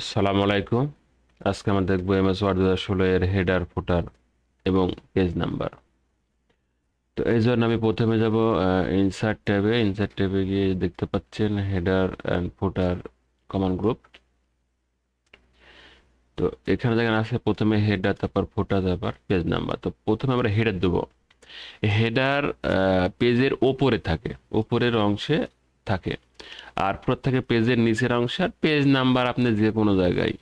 আসসালামু আলাইকুম। আজকে আমরা দেখব এম এস ওয়ার্ড দু হাজার ষোলো এর হেডার, ফুটার এবং পেজ নাম্বার। তো এই জন্য আমি প্রথমে যাব ইনসার্ট ট্যাবে। ইনসার্ট ট্যাবে গিয়ে দেখতে পাচ্ছেন header and footer common group তো এখানে দেখেন আছে প্রথমে হেডার, তারপর ফুটার, তারপর পেজ নাম্বার। তো প্রথমে আমরা হেডার দেবো। হেডার পেজের ওপরে থাকে, ওপরের অংশে থাকে। আর প্রত্যেকে পেজের নিচের অংশে আর পেজ নাম্বার আপনি যে কোনো জায়গায়।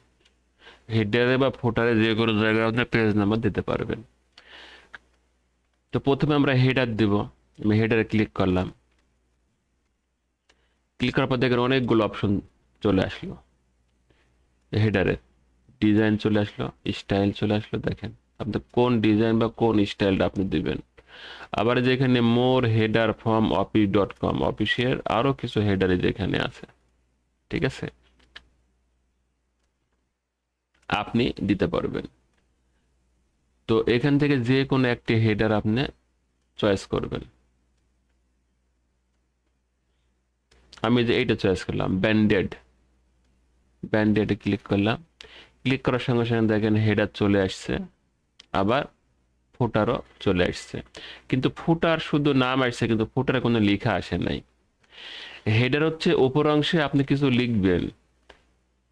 হেডারে বা ফোটারে যে কোনো জায়গায় আপনি পেজ নাম্বার দিতে পারবেন। তো প্রথমে আমরা হেডার দিব, আমি হেডারে ক্লিক করলাম। ক্লিক করার পর দেখেন অনেকগুলো অপশন চলে আসলো। হেডারে ডিজাইন চলে আসলো, স্টাইল চলে আসলো, দেখেন। আপনি কোন ডিজাইন বা কোন স্টাইলটা আপনি দিবেন। আবার যেখানে more header form office dot com অফিসের আরও কিছু হেডারে যেখানে আছে, ঠিক আছে? আপনি দিতে পারবেন। তো এখান থেকে যে কোনো একটি হেডার আপনি চয়েস করবেন। আমি যে এইটা চয়েস করলাম ব্যান্ডেড ব্যান্ডেডে ক্লিক করলাম। ক্লিক করার সঙ্গে সঙ্গে দেখেন হেডার চলে আসছে। আবার ফুটারও চলে আসছে। কিন্তু ফুটার শুধু নাম আসছে, কিন্তু ফুটারে কোনো লেখা আসে নাই। হেডার হচ্ছে ওপর অংশে আপনি কিছু লিখবেন।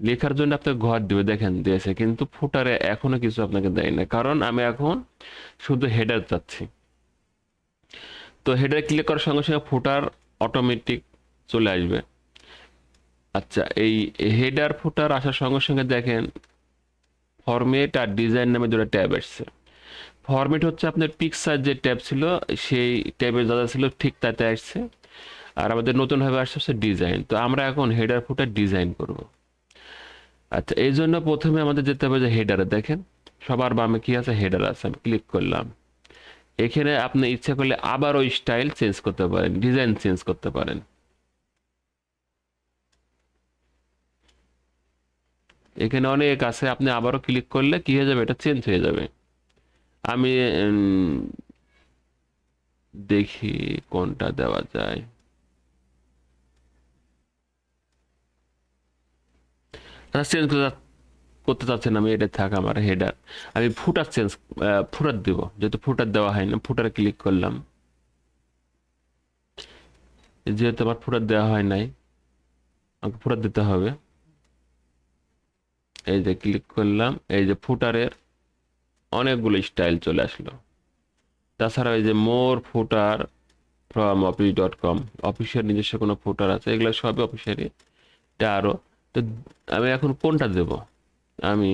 লেখার জন্য আপনাকে ঘর দিবে, দেখেন, দিয়েছে। কিন্তু ফুটারে এখনও কিছু আপনাকে দেয় না কারণ আমি এখন শুধু হেডার চাচ্ছি। তো হেডার ক্লিক করার সঙ্গে সঙ্গে ফুটার অটোমেটিক চলে আসবে। আচ্ছা এই হেডার ফুটার আসার সঙ্গে সঙ্গে দেখেন ফরমেট আর ডিজাইন নামে দুটো ট্যাব আসছে। ফরম্যাট হচ্ছে আপনার পিকচার যে ট্যাব ছিল, সেই ট্যাবে যা যা ছিল ঠিক তাতে আসছে। আর আমাদের নতুনভাবে আসছে হচ্ছে ডিজাইন তো আমরা এখন হেডার ফুটার ডিজাইন করব। আচ্ছা এই জন্য প্রথমে আমাদের যেতে হবে যে হেডারে দেখেন, সবার বামে কি আছে? হেডার আছে, আমি ক্লিক করলাম। এখানে আপনি ইচ্ছা করলে আবার ওই স্টাইল চেঞ্জ করতে পারেন ডিজাইন চেঞ্জ করতে পারেন। এখানে অনেক আছে, আপনি আবারও ক্লিক করলে কি হয়ে যাবে? এটা চেঞ্জ হয়ে যাবে। আমি দেখি কোনটা দেওয়া যায়। চেঞ্জ করতে চাচ্ছেন আমি এটা থাক আমার হেডার আমি ফুটার চেঞ্জ ফুটার দেবো, যেহেতু ফুটার দেওয়া হয় না ফুটারে ক্লিক করলাম। যেহেতু আমার ফুটার দেওয়া হয় নাই, আমাকে ফুটার দিতে হবে। এই যে ক্লিক করলাম, এই যে ফুটারের অনেকগুলো স্টাইল চলে আসলো। তাছাড়া এই যে more footer from office dot com অফিসের নিজস্ব কোনো ফুটার আছে, এগুলো সবই অফিসেরই এটা আরও তো আমি এখন কোনটা দেব? আমি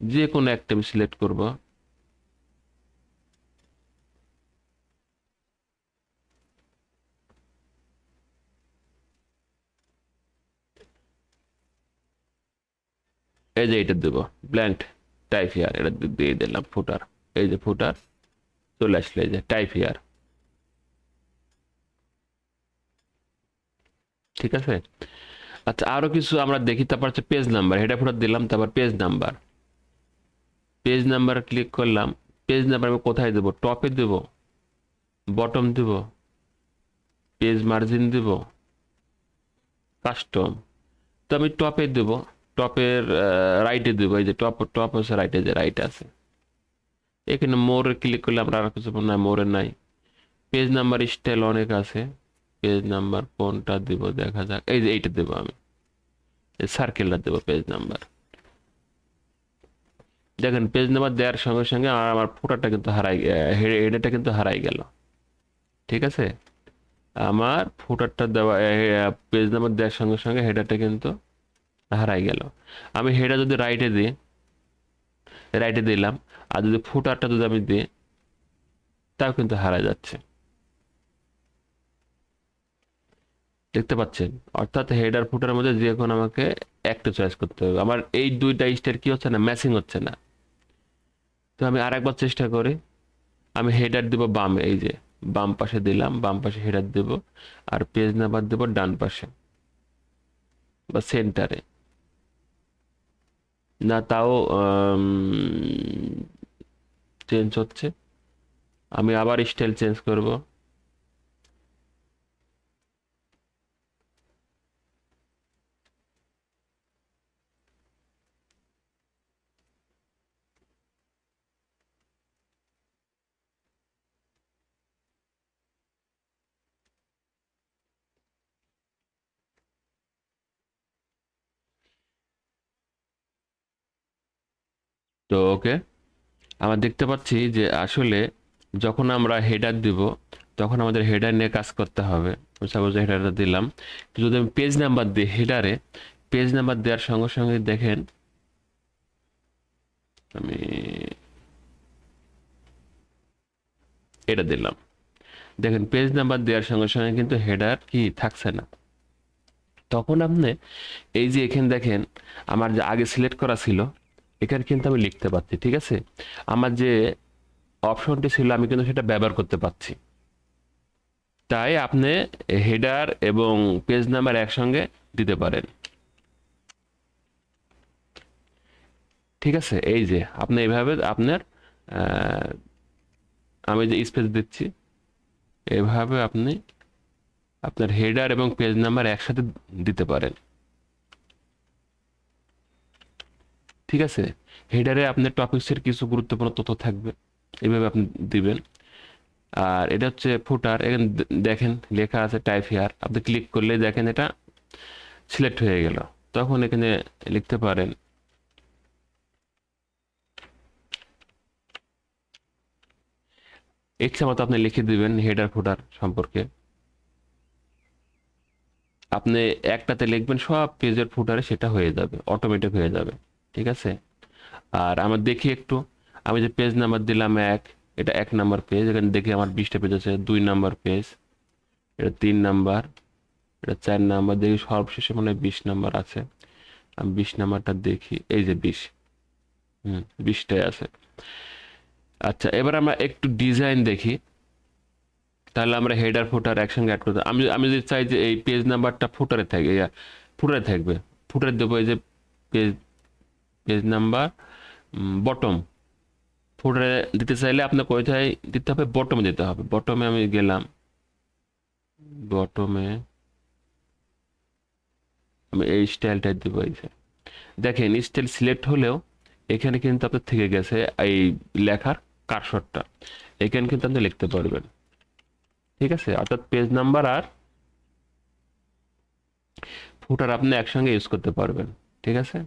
যে কোনো একটা আমি সিলেক্ট করব। এই যে এটা দেবো ব্ল্যাঙ্ক টাইপ হিয়ার এটা দিয়ে দিলাম ফুটার এই যে ফুটার চলে আসলো এই যে টাইপ হিয়ার ঠিক আছে? আচ্ছা আরও কিছু আমরা দেখি, তারপর হচ্ছে পেজ নাম্বার হেডা ফুটার দিলাম, তারপর page number page number click করলাম পেজ নাম্বার আমি কোথায় দেবো? টপে দেব বটম দেব পেজ মার্জিন দেব কাস্টম তো আমি টপে দেব টপের রাইটে দেবো, এই যে টপ টপ হচ্ছে রাইটে যে রাইট আছে। এখানে মোরে ক্লিক করলে আমরা আর কিছু না মোরে নাই। পেজ নাম্বার স্টাইল অনেক আছে। পেজ নাম্বার কোনটা দিব দেখা যাক। এই যে এইটা দেবো আমি। সার্কেলটা দেবো পেজ নাম্বার দেখেন পেজ নাম্বার দেওয়ার সঙ্গে সঙ্গে আর আমার ফোটাটা কিন্তু হারাই হেডেটা কিন্তু হারাই গেল। ঠিক আছে? আমার ফোটারটা দেওয়া পেজ নাম্বার দেওয়ার সঙ্গে সঙ্গে হেডারটা কিন্তু হারাই গেল। আমি হেডার যদি রাইটে দিই রাইটে দিলাম, আর যদি ফুটারটা যদি আমি দিই, তাও কিন্তু হারাই যাচ্ছে। দেখতে পাচ্ছেন? অর্থাৎ হেডার ফুটার মধ্যে যে কোনো আমাকে একটা চয়েস করতে হবে। আমার এই দুইটা স্টের কি হচ্ছে না ম্যাচিং হচ্ছে না। তো আমি আর একবার চেষ্টা করি। আমি হেডার দিব বামে, এই যে বাম পাশে দিলাম, বাম পাশে হেডার দেব, আর পেজ নাম্বার দেব ডান পাশে, বা সেন্টারে না তাও চেঞ্জ হচ্ছে। আমি আবার স্টাইল চেঞ্জ করব। তো ওকে, আমরা দেখতে পাচ্ছি যে আসলে যখন আমরা হেডার দিব, তখন আমাদের হেডার নিয়ে কাজ করতে হবে। আমি সাপোজ হেডারটা দিলাম। যদি আমি পেজ নাম্বার দিই হেডারে পেজ নাম্বার দেওয়ার সঙ্গে সঙ্গে দেখেন, আমি এটা দিলাম। দেখেন পেজ নাম্বার দেওয়ার সঙ্গে সঙ্গে কিন্তু হেডার কি থাকছে না। তখন আপনি এই যে এখানে দেখেন, আমার যে আগে সিলেক্ট করা ছিল এখানে কিন্তু আমি লিখতে পারছি, ঠিক আছে? আমার যে অপশনটি ছিল, আমি কিন্তু সেটা ব্যবহার করতে পারছি। তাই আপনি হেডার এবং পেজ নাম্বার একসঙ্গে দিতে পারেন। ঠিক আছে? এই যে, আপনি এইভাবে আপনার আমি যে স্পেস দিচ্ছি, এভাবে আপনি আপনার হেডার এবং পেজ নাম্বার একসাথে দিতে পারেন। ঠিক আছে? হেডারে আপনার টপিক্সের কিছু গুরুত্বপূর্ণ তথ্য থাকবে। এইভাবে আপনি দিবেন। আর এটা হচ্ছে ফুটার এখানে দেখেন, লেখা আছে টাইপ হেয়ার আপনি ক্লিক করলে দেখেন এটা সিলেক্ট হয়ে গেল। তখন এখানে লিখতে পারেন, ইচ্ছা মতো আপনি লিখে দিবেন হেডার ফুটার সম্পর্কে। আপনি একটাতে লিখবেন সব পেজের ফুটারে সেটা হয়ে যাবে অটোমেটিক হয়ে যাবে। ঠিক আছে? আর আমার দেখি একটু, আমি যে পেজ নাম্বার দিলাম এক, এটা এক নাম্বার পেজ এখানে দেখি আমার বিশটা পেজ আছে, দুই নাম্বার পেজ এটা তিন নাম্বার এটা চার নাম্বার দেখি সর্বশেষে মনে হয় বিশ নাম্বার আছে। আমি বিশ নাম্বারটা দেখি, এই যে বিশ, হুম, বিশটাই আছে। আচ্ছা এবার আমরা একটু ডিজাইন দেখি। তাহলে আমরা হেডার ফুটার একসঙ্গে অ্যাড করতে আমি আমি যদি চাই যে এই পেজ নাম্বারটা ফুটারে থাকে ফুটারে থাকবে ফুটারে দেবো এই যে পেজ পেজ নাম্বার বটম ফুটারে দিতে চাইলে আপনার কোথায় দিতে হবে বটমে দিতে হবে। বটমে আমি গেলাম। বটমে আমি এই স্টাইলটা দেবো দেখেন স্টাইল সিলেক্ট হলেও এখানে কিন্তু আপনার থেকে গেছে এই লেখার কারশটটা এখানে কিন্তু আপনি লিখতে পারবেন। ঠিক আছে? অর্থাৎ পেজ নাম্বার আর ফুটার আপনি একসঙ্গে ইউজ করতে পারবেন। ঠিক আছে?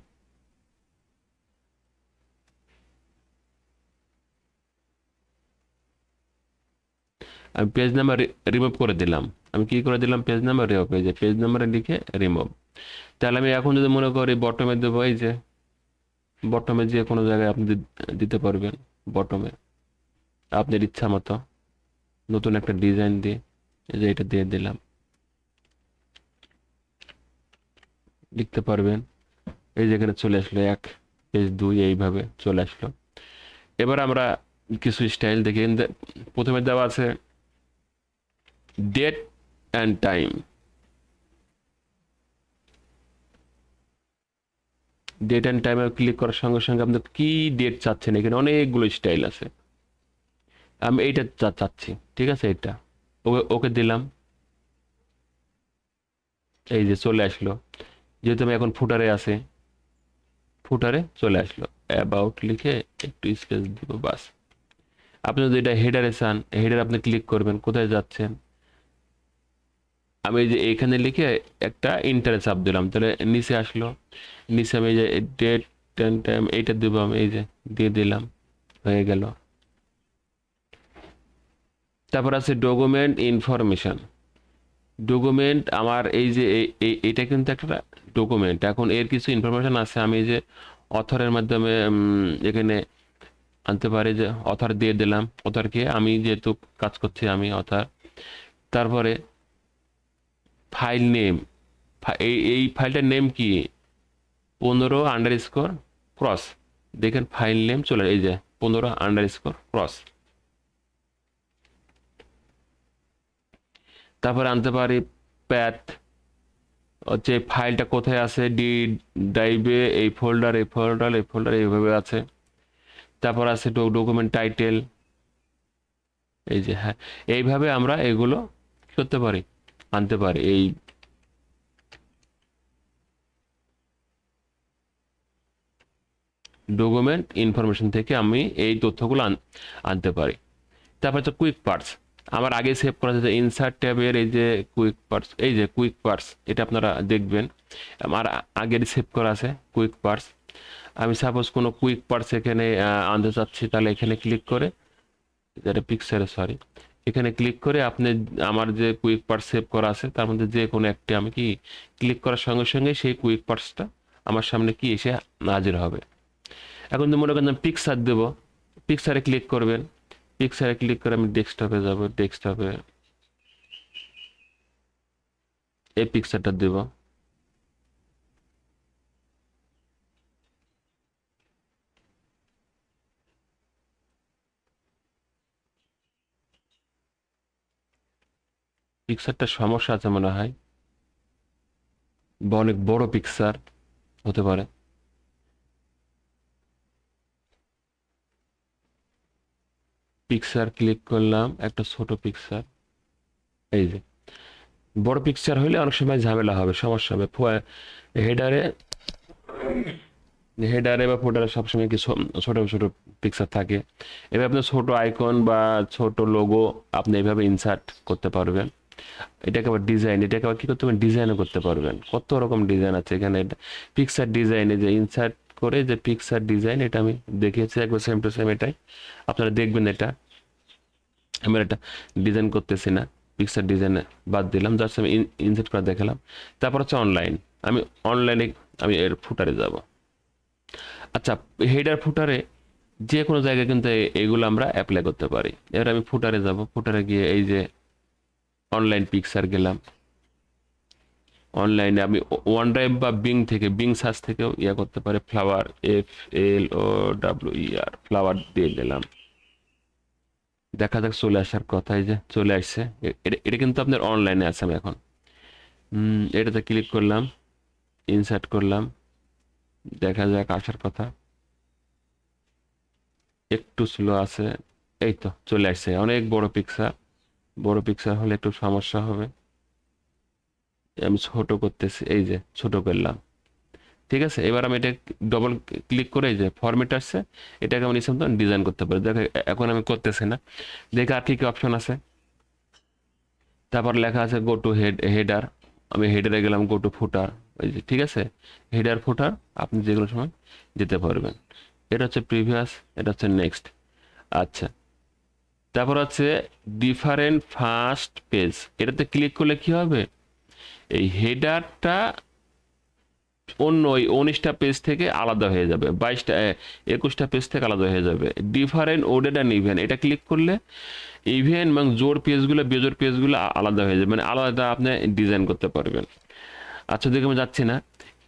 আমি পেজ নাম্বার রিমুভ করে দিলাম। আমি কি করে দিলাম পেজ নাম্বার রিমুভ পেজে পেজ নাম্বারে লিখে রিমুভ তাহলে আমি এখন যদি মনে করি বটমে দেবো, এই যে বটমে যে কোনো জায়গায় আপনি দিতে পারবেন বটমে আপনার ইচ্ছা মতো। নতুন একটা ডিজাইন দিয়ে, এই যে এটা দিয়ে দিলাম। লিখতে পারবেন। এই যেখানে চলে আসলো এক পেজ দুই, এইভাবে চলে আসলো। এবার আমরা কিছু স্টাইল দেখি, প্রথমে দেওয়া আছে date and time date and টাইমে ক্লিক করার সঙ্গে সঙ্গে আপনি কি ডেট চাচ্ছেন? এখানে অনেকগুলো স্টাইল আছে। আমি এইটা চাচ্ছি। ঠিক আছে এটা ওকে ওকে দিলাম। এই যে চলে আসলো। যেহেতু আমি এখন ফুটারে আছে ফুটারে চলে আসলো। অ্যাবাউট লিখে একটু স্পেস দিব, বাস। আপনি যদি এটা হেডারে চান হেডার আপনি ক্লিক করবেন, কোথায় যাচ্ছেন? আমি যে এখানে লিখে একটা ইন্টারে চাপ দিলাম। তাহলে নিচে আসলো। নিচে আমি যে ডেট টেন টাইম এইটা দেবো আমি, এই যে দিয়ে দিলাম। হয়ে গেল। তারপর আছে ডকুমেন্ট ইনফরমেশন ডকুমেন্ট আমার এই যে এটা কিন্তু একটা ডকুমেন্ট এখন এর কিছু ইনফরমেশন আছে। আমি যে অথরের মাধ্যমে এখানে আনতে পারি যে অথর দিয়ে দিলাম। অথরকে আমি যেহেতু কাজ করছি, আমি অথর তারপরে ফাইল নেম এই এই ফাইলটার নেম কি? পনেরো আন্ডার স্কোর ক্রস দেখেন ফাইল নেম চলে, এই যে পনেরো আন্ডার স্কোর ক্রস তারপরে আনতে পারি প্যাথ হচ্ছে ফাইলটা কোথায় আছে? ডি ড্রাইভে এই ফোল্ডার এই ফোল্ডার এই ফোল্ডার এইভাবে আছে। তারপর আছে ডকুমেন্ট টাইটেল এই যে হ্যাঁ এইভাবে আমরা এগুলো করতে পারি। আনতে পারি, এই ডকুমেন্ট ইনফরমেশন থেকে আমি এই তথ্যগুলো আনতে পারি। তারপর হচ্ছে কুইক পার্টস আমার আগে সেভ করা আছে ইনসার্ট ট্যাবের এই যে কুইক পার্টস এই যে কুইক পার্টস এটা আপনারা দেখবেন। আমার আগের সেভ করা আছে কুইক পার্টস আমি সাপোজ কোনো কুইক পার্টস এখানে আনতে চাচ্ছি, তাহলে এখানে ক্লিক করে এটা পিকচারে সরি এখানে ক্লিক করে আপনি আমার যে কুইক পার্টস সেভ করা আছে, তার মধ্যে যে কোনো একটি আমি কি ক্লিক করার সঙ্গে সঙ্গে সেই কুইক পার্টসটা আমার সামনে কি এসে হাজির হবে। এখন তো মনে করেন আমি পিকচার দেব পিকচারে ক্লিক করবেন পিকচারে ক্লিক করে আমি ডেস্কটপে যাব ডেস্কটপে এই পিকচারটা দেব। পিকচারটা সমস্যা আছে মনে হয়। বা অনেক বড় পিকচার হতে পারে। পিকচার ক্লিক করলাম, একটা ছোট পিকচার এই যে। বড় পিকচার হলে অনেক সময় ঝামেলা হবে, সমস্যা হবে। হেডারে হেডারে বা ফোটারে সবসময় কিছু ছোট ছোট পিকচার থাকে। এবার আপনি ছোট আইকন বা ছোট লোগো আপনি এভাবে ইনসার্ট করতে পারবেন। এটাকে আবার ডিজাইন এটাকে আবার কি করতে পারবেন ডিজাইনও করতে পারবেন। কত রকম ডিজাইন আছে এখানে? পিকচার ডিজাইনে যে ইনসার্ট করে যে পিকচার ডিজাইন এটা আমি দেখিয়েছি একবার সেম টু সেম এটাই। আপনারা দেখবেন এটা। আমি এটা ডিজাইন করতেছি না। পিকচার ডিজাইনে বাদ দিলাম। জাস্ট আমি ইনসার্ট করে দেখালাম। তারপর হচ্ছে অনলাইন আমি অনলাইনে আমি এর ফুটারে যাব। আচ্ছা হেডার ফুটারে যে কোনো জায়গায় কিন্তু এগুলো আমরা অ্যাপ্লাই করতে পারি। এবার আমি ফুটারে যাব। ফুটারে গিয়ে এই যে অনলাইন পিকচার গেলাম। অনলাইনে আমি ওয়ান ড্রাইভ বা বিং থেকে বিং সার্চ থেকেও ইয়া করতে পারে flower F L O W R flower দিয়ে দিলাম। দেখা যাক চলে আসার কথা এই যে, চলে আসছে। এটা কিন্তু আপনার অনলাইনে আছে আমি এখন। এটাতে ক্লিক করলাম ইনসার্ট করলাম, দেখা যাক আসার কথা। একটু স্লো আছে, এই তো চলে আসছে, অনেক বড় পিকচার বড় পিকচার হলে একটু সমস্যা হবে। আমি ছোট করতেছি, এই যে ছোট করলাম। ঠিক আছে, এবার আমি এটা ডবল ক্লিক করে এই যে ফরম্যাট আসছে, এটাকে আমি নিঃসন্দ ডিজাইন করতে পারি। দেখো, এখন আমি করতেছি না। দেখে আর কি কি অপশন আছে। তারপর লেখা আছে গো টু হেড হেডার আমি হেডারে গেলাম গো টু ফুটার ওই যে, ঠিক আছে? হেডার ফুটার আপনি যে কোনো সময় যেতে পারবেন। এটা হচ্ছে প্রিভিয়াস এটা হচ্ছে নেক্সট আচ্ছা। তারপর হচ্ছে ডিফারেন্ট ফার্স্ট পেজ এটাতে ক্লিক করলে কি হবে? এই হেডারটা অন্য ওই উনিশটা পেজ থেকে আলাদা হয়ে যাবে, বাইশটা একুশটা পেজ থেকে আলাদা হয়ে যাবে। ডিফারেন্ট ওডেড অ্যান্ড ইভেন এটা ক্লিক করলে ইভেন এবং জোর পেজগুলো বেজোর পেজগুলো আলাদা হয়ে যাবে। মানে আলাদা আপনি ডিজাইন করতে পারবেন। আচ্ছা দেখে আমি যাচ্ছি না।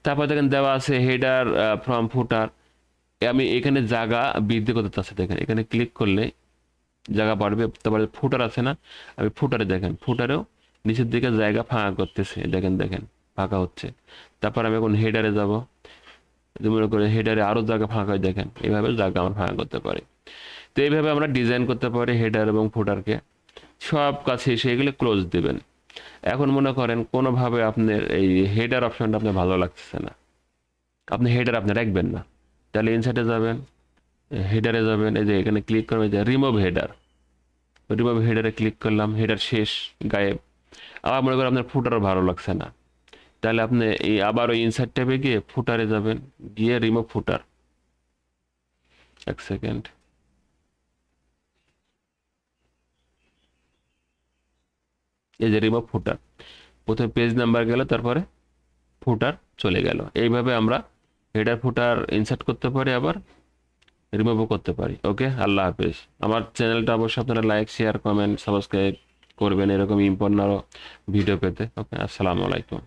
তারপর দেখেন, দেওয়া আছে হেডার ফ্রম ফুটার আমি এখানে জায়গা বৃদ্ধি করতে চাচ্ছি, দেখেন। এখানে ক্লিক করলে জায়গা বাড়বে তারপরে ফুটার আছে না? আমি ফুটারে দেখেন, ফুটারেও নিচের দিকে জায়গা ফাঁকা করতেছে, দেখেন দেখেন, ফাঁকা হচ্ছে। তারপর আমি এখন হেডারে যাব। মনে করে হেডারে আরও জায়গা ফাঁকা হয়, দেখেন, এইভাবে জায়গা আমরা ফাঁকা করতে পারি। তো এইভাবে আমরা ডিজাইন করতে পারি হেডার এবং ফুটারকে। সব কাছে এসে এগুলো ক্লোজ দেবেন। এখন মনে করেন কোনোভাবে আপনার এই হেডার অপশনটা আপনার ভালো লাগতেছে না। আপনি হেডার আপনি রাখবেন না। তাহলে ইনসাইটে যাবেন। হেডারে যাবেন, এই যে এখানে ক্লিক করবেন যে রিমুভ হেডার রিমুভ হেডারে ক্লিক করলাম হেডার শেষ, গায়েব। আবার মনে করেন আপনার ফুটার ভালো লাগছে না। তাহলে আপনি এই আবার ওই ইনসার্ট ট্যাবে গিয়ে ফুটারে যাবেন, গিয়ে রিমুভ ফুটার এক সেকেন্ড এই যে রিমুভ ফুটার প্রথমে পেজ নাম্বার গেল, তারপরে ফুটার চলে গেল। এইভাবে আমরা হেডার ফুটার ইনসার্ট করতে পারি আবার। রিমুভও করতে পারি। ওকে? আল্লাহ হাফেজ। আমার চ্যানেলটা অবশ্যই আপনারা লাইক শেয়ার কমেন্ট সাবস্ক্রাইব করবেন এরকম ইম্পর্টেন্ট আরও ভিডিও পেতে। ওকে? আসসালামু আলাইকুম।